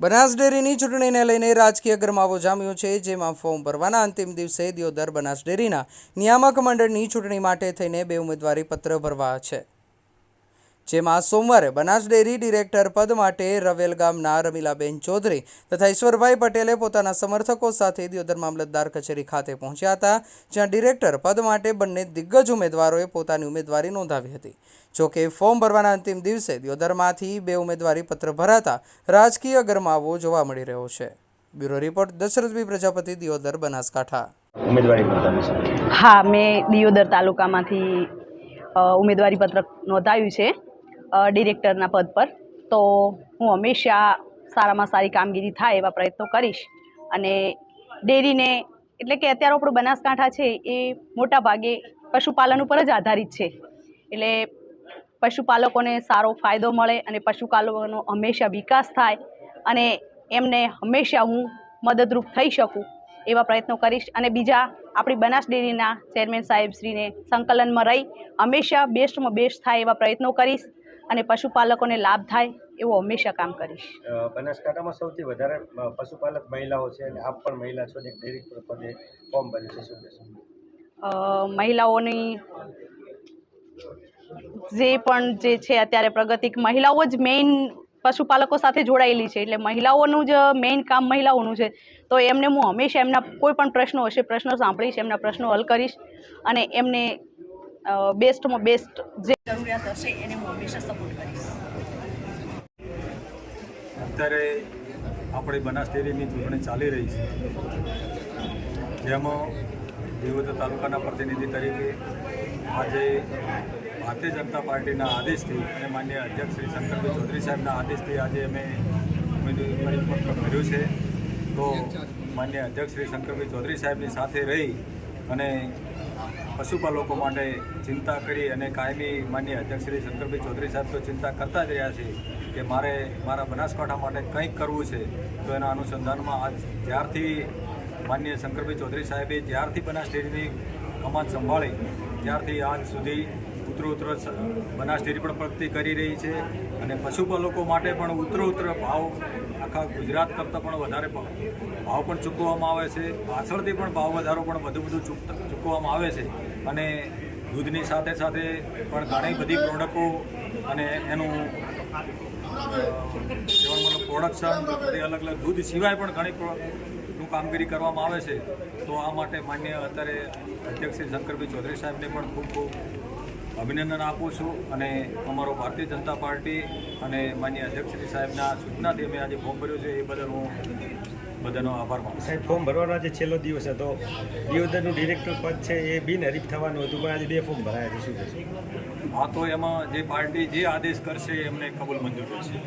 બનાસ ડેરીની ચૂંટણીને લઈને રાજકીય ગરમાવો જામ્યો છે, જેમાં ફોર્મ ભરવાના અંતિમ દિવસે દિયોદર બનાસ ડેરીના નિયામક મંડળની ચૂંટણી માટે થઈને બે ઉમેદવારી પત્ર ભરવા છે. જેમાં સોમવારે બનાસ ડેરી ડિરેક્ટર પદ માટે રવેલ ગામના રમીલાબેન ચૌધરી તથા ઈશ્વરભાઈ પટેલે પોતાના સમર્થકો સાથે દિયોદર મામલતદાર કચેરી ખાતે પહોંચ્યા હતા જ્યાં ડિરેક્ટર પદ માટે બંને દિગ્ગજ ઉમેદવારોએ પોતાની ઉમેદવારી નોંધાવી હતી. જોકે ફોર્મ ભરવાના અંતિમ દિવસે દિયોદરમાંથી બે ઉમેદવારી પત્ર ભરાતા રાજકીય ગરમાવો જોવા મળી રહ્યો છે. Bureau report Dasharathbhai Prajapati Deodar Banaskantha. ઉમેદવારી હા મેં દિયોદર તાલુકામાંથી ઉમેદવારી પત્રક નોંધાવ્યું છે. ડિરેક્ટરના પદ પર. તો હું હંમેશા સારામાં સારી કામગીરી થાય એવા પ્રયત્નો કરીશ. અને ડેરીને, એટલે કે અત્યારે આપણું બનાસકાંઠા છે એ મોટા ભાગે પશુપાલન ઉપર જ આધારિત છે. એટલે પશુપાલકોને સારો ફાયદો મળે અને પશુપાલકોનો હંમેશા વિકાસ થાય અને એમને હંમેશા હું મદદરૂપ થઈ શકું એવા પ્રયત્નો કરીશ. અને બીજા, આપણી બનાસ ડેરીના ચેરમેન સાહેબશ્રીને સંકલનમાં રહી હંમેશા બેસ્ટમાં બેસ્ટ થાય એવા પ્રયત્નો કરીશ. અને પશુપાલકોને લાભ થાય એવું હંમેશા કામ કરીશ. બનાસકાંઠામાં સૌથી વધારે પશુપાલક મહિલાઓ છે અને આપ પણ મહિલા છો ને ડેરી પદે ફોર્મ ભર્યું છે શું મહિલાઓની જે પણ જે છે અત્યારે પ્રગતિ મહિલાઓ જ મેઇન પશુપાલકો સાથે જોડાયેલી છે. એટલે મહિલાઓનું જ મેઇન કામ મહિલાઓનું છે. તો એમને હું હંમેશા એમના કોઈ પણ પ્રશ્નો હશે પ્રશ્નો સાંભળીશ એમના પ્રશ્નો હલ કરીશ અને એમને બેસ્ટમાં બેસ્ટ જે જરૂરિયાત હશે એને હું હંમેશા સપોર્ટ કરીશ. અત્યારે આપણી બનાસ ડેરીની ચૂંટણી ચાલી રહી છે. જેમાં દેવોદર તાલુકાના પ્રતિનિધિ તરીકે આજે ભારતીય જનતા પાર્ટીના આદેશથી અને માન્ય અધ્યક્ષ શ્રી શંકરભાઈ ચૌધરી સાહેબના આદેશથી આજે અમે ઉમેદવારી પત્ર ભર્યું છે. તો માન્ય અધ્યક્ષ શ્રી શંકરભાઈ ચૌધરી સાહેબની સાથે રહી અને પશુપાલકો માટે ચિંતા કરી અને કાયમી માન્ય અધ્યક્ષ શ્રી શંકરભાઈ ચૌધરી સાહેબ તો ચિંતા કરતા જ રહ્યા છે કે મારે મારા બનાસકાંઠા માટે કંઈક કરવું છે, તો એના અનુસંધાનમાં આજ જ્યારથી માન્ય શંકરભાઈ ચૌધરી સાહેબે જ્યારથી બનાસ ડેરીની કમાન સંભાળી, ત્યારથી આજ સુધી ઉત્તર ઉત્તર બનાસ ડેરી પણ પ્રગતિ કરી રહી છે અને પશુપાલકો માટે પણ ઉત્તર ઉત્તર ભાવ આખા ગુજરાત કરતાં પણ વધારે ભાવ પણ ચૂકવવામાં આવે છે. પાછળથી પણ ભાવ વધારો પણ વધુ બધું ચૂકતા, ચૂકવવામાં આવે છે. અને દૂધની સાથે સાથે પણ ઘણી બધી પ્રોડક્ટો અને એનું મતલબ પ્રોડક્શન બધી અલગ અલગ દૂધ સિવાય પણ ઘણી નું કામગીરી કરવામાં આવે છે. તો આ માટે માન્ય અત્યારે અધ્યક્ષ શ્રી શંકરભાઈ ચૌધરી સાહેબને પણ ખૂબ ખૂબ અભિનંદન આપું છું અને અમારો ભારતીય જનતા પાર્ટી અને માન્ય અધ્યક્ષ શ્રી સાહેબના સૂચનાથી અમે આજે ફોર્મ ભર્યું છે. એ બદલ હું બધાનો આભાર માનું સાહેબ ફોર્મ ભરવાનો આજે છેલ્લો દિવસ હતો દિયોદરનું ડિરેક્ટર પદ છે એ બિનહરીફ થવાનું હતું પણ આજે બે ફોર્મ ભરાયા છે. શું હા તો એમાં જે પાર્ટી જે આદેશ કરશે એમને કબૂલ મંજૂર કરશે